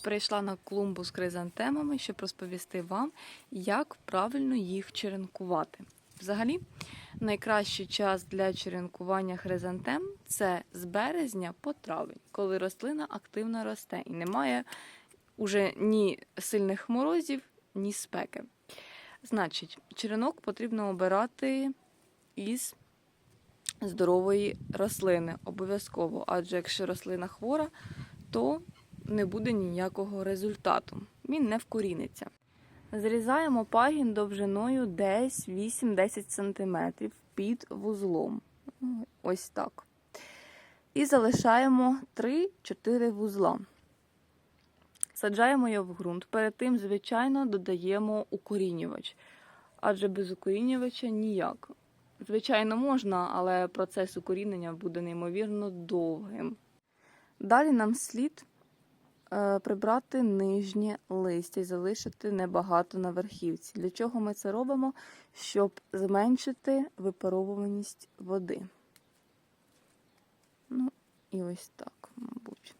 Прийшла на клумбу з хризантемами, щоб розповісти вам, як правильно їх черенкувати. Взагалі, найкращий час для черенкування хризантем це з березня по травень, коли рослина активно росте і немає уже ні сильних морозів, ні спеки. Значить, черенок потрібно обирати із здорової рослини обов'язково, адже якщо рослина хвора, то не буде ніякого результату. Він не вкоріниться. Зрізаємо пагін довжиною десь 8-10 см під вузлом. Ось так. І залишаємо 3-4 вузла. Саджаємо його в ґрунт. Перед тим, звичайно, додаємо укорінювач. Адже без укорінювача ніяк. Звичайно, можна, але процес укорінення буде неймовірно довгим. Далі нам слід прибрати нижнє листя і залишити небагато на верхівці. Для чого ми це робимо? Щоб зменшити випаровуваність води. Ну, і ось так, мабуть.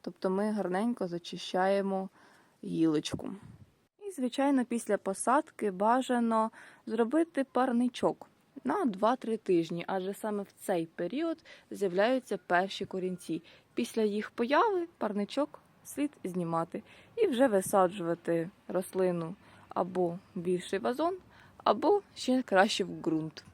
Тобто ми гарненько зачищаємо гілочку. І, звичайно, після посадки бажано зробити парничок на 2-3 тижні, адже саме в цей період з'являються перші корінці. Після їх появи парничок слід знімати і вже висаджувати рослину або більший вазон, або ще краще в ґрунт.